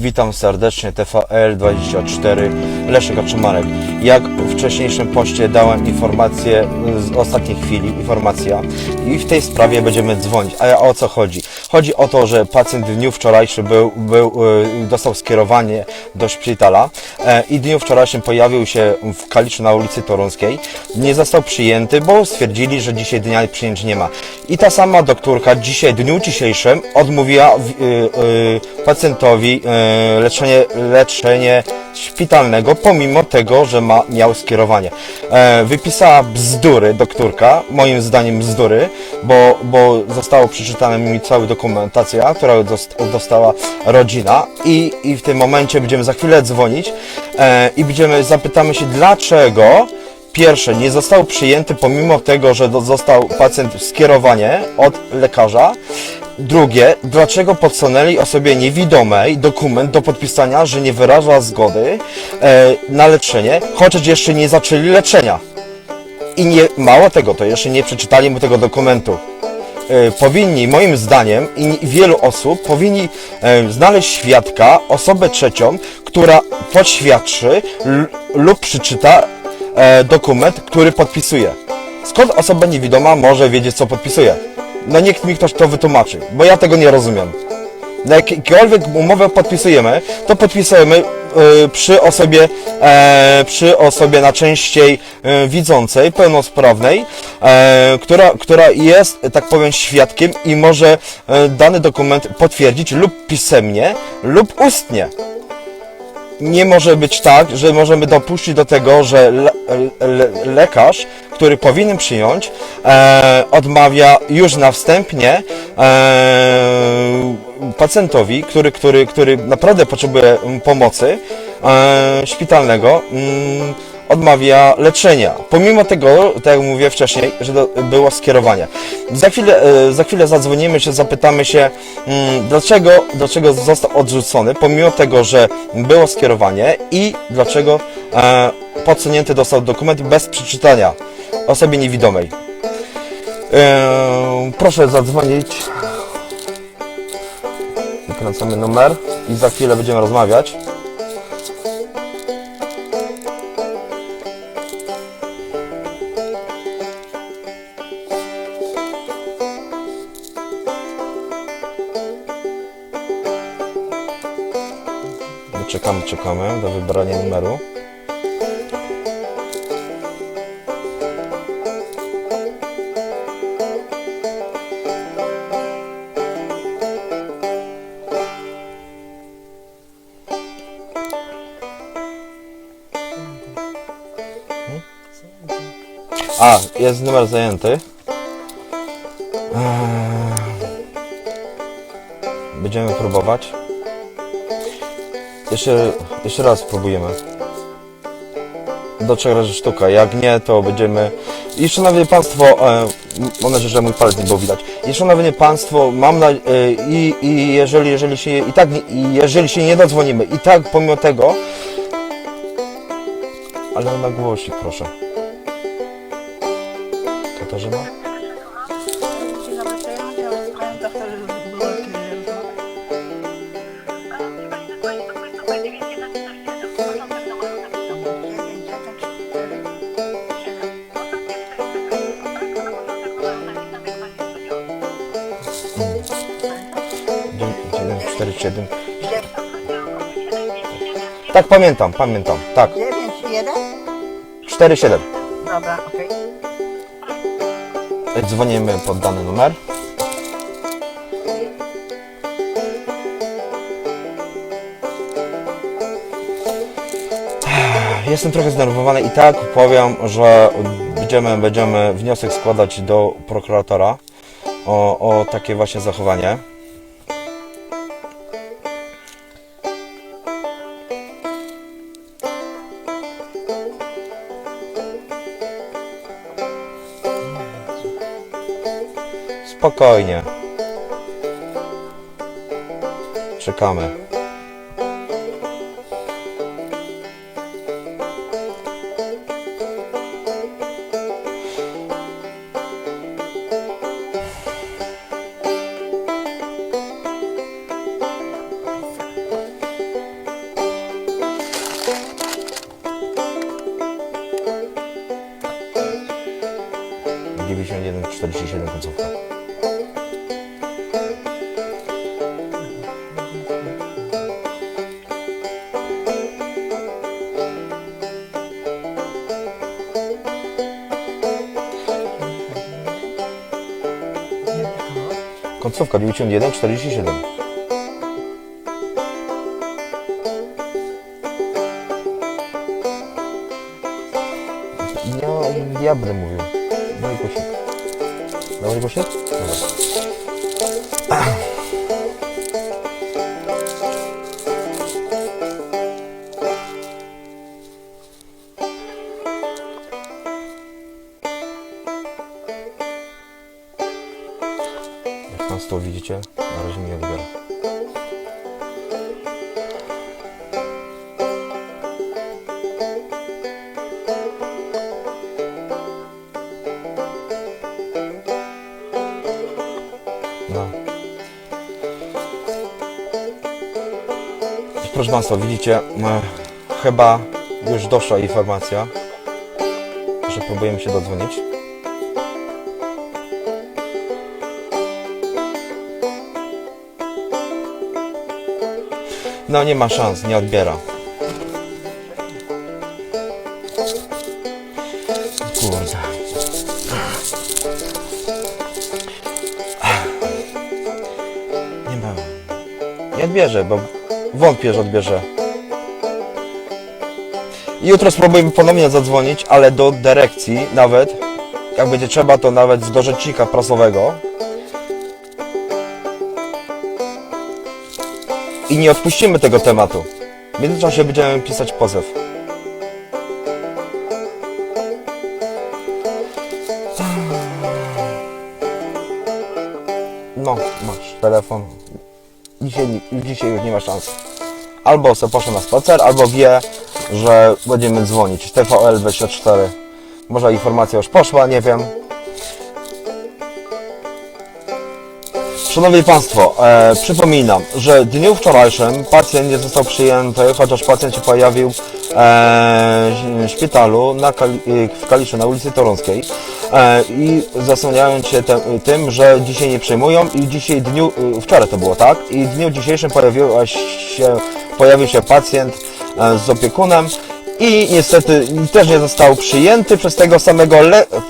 Witam serdecznie TVL24 Leszek Oczymarek. Jak w wcześniejszym poście dałem informację z ostatniej chwili, informacja i w tej sprawie będziemy dzwonić. A o co chodzi? Chodzi o to, że pacjent w dniu wczorajszym był, był, y, dostał skierowanie do szpitala e, i dniu wczorajszym pojawił się w Kaliszu na ulicy Toruńskiej. Nie został przyjęty, bo stwierdzili, że dzisiaj dnia przyjęć nie ma. I ta sama doktorka dzisiaj, dniu dzisiejszym odmówiła y, pacjentowi leczenie, leczenie szpitalnego, pomimo tego, że ma, miał skierowanie. E, wypisała bzdury doktorka, moim zdaniem bzdury, bo, bo zostało przeczytane mi cała dokumentacja, która dost- dostała rodzina i, i w tym momencie będziemy za chwilę dzwonić e, i będziemy, zapytamy się dlaczego Pierwsze, nie został przyjęty pomimo tego, że do- został pacjent skierowanie od lekarza. Drugie, dlaczego podsunęli osobie niewidomej dokument do podpisania, że nie wyraża zgody e, na leczenie, chociaż jeszcze nie zaczęli leczenia. I nie, mało tego, to jeszcze nie przeczytali mu tego dokumentu. E, powinni, moim zdaniem, i wielu osób powinni e, znaleźć świadka, osobę trzecią, która podświadczy l- lub przeczyta e, dokument, który podpisuje. Skąd osoba niewidoma może wiedzieć, co podpisuje? No niech mi ktoś to wytłumaczy, bo ja tego nie rozumiem. Na jakiekolwiek umowę podpisujemy, to podpisujemy e, przy osobie, e, przy osobie najczęściej e, widzącej, pełnosprawnej, e, która, która jest, tak powiem, świadkiem i może e, dany dokument potwierdzić lub pisemnie, lub ustnie nie może być tak, że możemy dopuścić do tego, że le, le, lekarz, który powinien przyjąć, e, odmawia już na wstępnie e, pacjentowi, który, który, który naprawdę potrzebuje pomocy e, szpitalnego, mm, odmawia leczenia. Pomimo tego, tak jak mówię wcześniej, że do, było skierowanie. Za chwilę, e, za chwilę zadzwonimy się, zapytamy się, mm, dlaczego, dlaczego został odrzucony, pomimo tego, że było skierowanie i dlaczego e, podsunięty dostał dokument bez przeczytania osobie niewidomej. E, proszę zadzwonić. Wykręcamy numer i za chwilę będziemy rozmawiać. Czekamy, czekamy do wybrania numeru. A, jest numer zajęty. Eee, Będziemy próbować. Jeszcze, jeszcze raz spróbujemy. Do trzech razy sztuka. Jak nie, to będziemy. I szanowni Państwo, e, mam nadzieję, że mój palec nie było widać. I szanowni Państwo, mam na, e, i, i jeżeli, jeżeli się i tak nie- i jeżeli się nie dodzwonimy, i tak pomimo tego, ale na głośnik proszę. 9,7. Ile? Tak, pamiętam, pamiętam, tak. 9 czy 1? 4,7. Dobra, okej. Dzwonimy pod dany numer. Jestem trochę zdenerwowany i tak powiem, że będziemy, będziemy wniosek składać do prokuratora o, o takie właśnie zachowanie. Spokojnie. Czekamy. dziewięćdziesiąt jeden czterdzieści siedem końcówka. Końcówka 91 47. Ja, ja będę mówił. Daj głosik. Dałeś głosik? Dobra. Proszę Państwa, widzicie, e, chyba już doszła informacja, że próbujemy się dodzwonić. No nie ma szans, nie odbiera. Kurde. Nie ma. Nie odbierze, bo wątpię, że odbierze. Jutro spróbujemy ponownie zadzwonić, ale do dyrekcji nawet. Jak będzie trzeba, to nawet do rzecznika prasowego. I nie odpuścimy tego tematu. W międzyczasie będziemy pisać pozew. No, masz telefon. Dzisiaj, dzisiaj już nie ma szans. Albo se poszedł na spacer, albo wie, że będziemy dzwonić. TVL24. Może informacja już poszła, nie wiem. Szanowni Państwo, e, przypominam, że w dniu wczorajszym pacjent nie został przyjęty, chociaż pacjent się pojawił e, w szpitalu na Kali, w Kaliszu na ulicy Toruńskiej e, i zasłaniając się te, tym, że dzisiaj nie przyjmują i dzisiaj dniu, e, wczoraj to było tak, i w dniu dzisiejszym się, pojawił się pacjent e, z opiekunem i niestety też nie został przyjęty przez tego samego,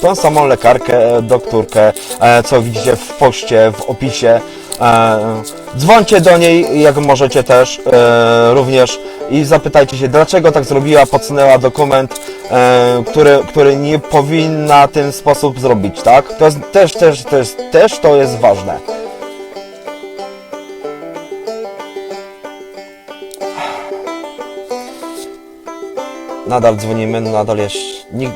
tą samą lekarkę, e, doktorkę, e, co widzicie w poście, w opisie. E, Dzwońcie do niej, jak możecie też e, również i zapytajcie się, dlaczego tak zrobiła, podsunęła dokument, e, który, który nie powinna ten sposób zrobić, tak? To jest też, też, też, też to jest ważne. Nadal dzwonimy, nadal jest.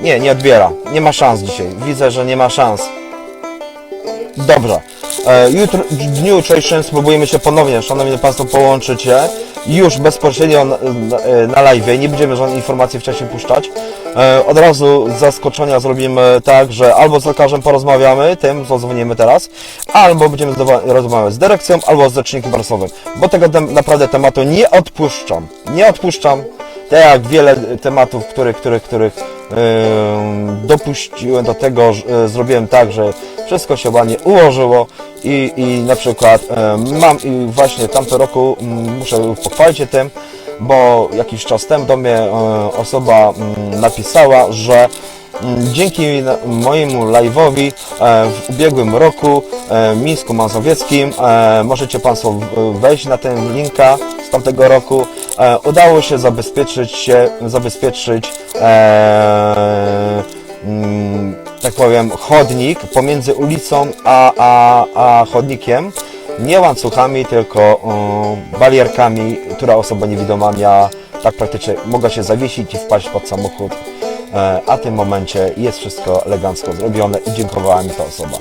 Nie, nie odbiera. Nie ma szans dzisiaj. Widzę, że nie ma szans. Dobrze. E, jutro, w dniu jutrzejszym spróbujemy się ponownie, Szanowni Państwo, połączyć się. Już bezpośrednio na, na, na live. Nie będziemy żadnej informacji wcześniej puszczać. E, od razu z zaskoczenia zrobimy tak, że albo z lekarzem porozmawiamy, tym, co dzwonimy teraz, albo będziemy rozmawiać z dyrekcją, albo z rzecznikiem prasowym. Bo tego naprawdę tematu nie odpuszczam. Nie odpuszczam. Tak jak wiele tematów, których, których, których dopuściłem do tego, yy, zrobiłem tak, że wszystko się ładnie ułożyło i, i na przykład yy, mam i właśnie tamto roku mm, muszę pochwalić się tym, bo jakiś czas temu do mnie yy, osoba mm, napisała, że mm, Dzięki mojemu live'owi e, w ubiegłym roku e, w Mińsku Mazowieckim e, możecie Państwo wejść na ten linka z tamtego roku. E, udało się zabezpieczyć się, zabezpieczyć e, mm, tak powiem chodnik pomiędzy ulicą a, a, a chodnikiem. Nie łańcuchami, tylko e, barierkami, która osoba niewidoma miała tak praktycznie mogła się zawiesić i wpaść pod samochód. E, a w tym momencie jest wszystko elegancko zrobione i dziękowała mi ta osoba.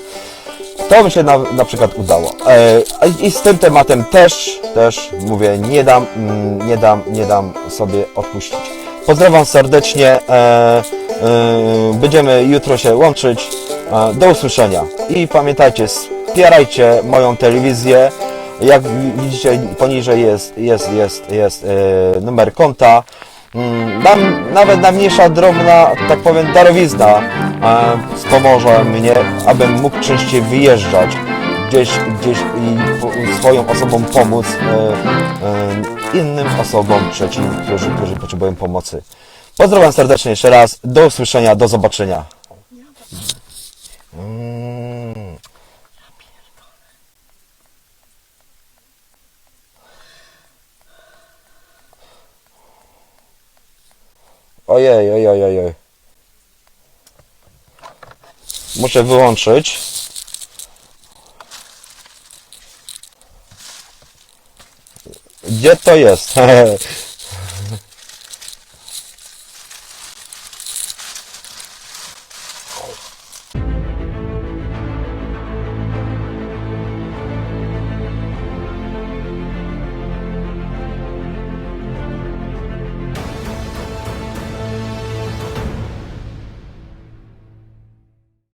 To by się na, na przykład udało. E, I z tym tematem też, też mówię, nie dam, mm, nie dam, nie dam sobie odpuścić. Pozdrawiam serdecznie. E, e, będziemy jutro się łączyć. E, do usłyszenia. I pamiętajcie, wspierajcie moją telewizję. Jak wi- widzicie poniżej jest, jest, jest, jest e, numer konta. mm, nam, nawet najmniejsza drobna, tak powiem, darowizna e, mnie, abym mógł częściej wyjeżdżać gdzieś, gdzieś i swoją osobą pomóc e, e, innym osobom trzecim, którzy, którzy potrzebują pomocy. Pozdrawiam serdecznie jeszcze raz. Do usłyszenia, do zobaczenia. Ojej, ojej, ojej. Muszę wyłączyć. Gdzie to jest?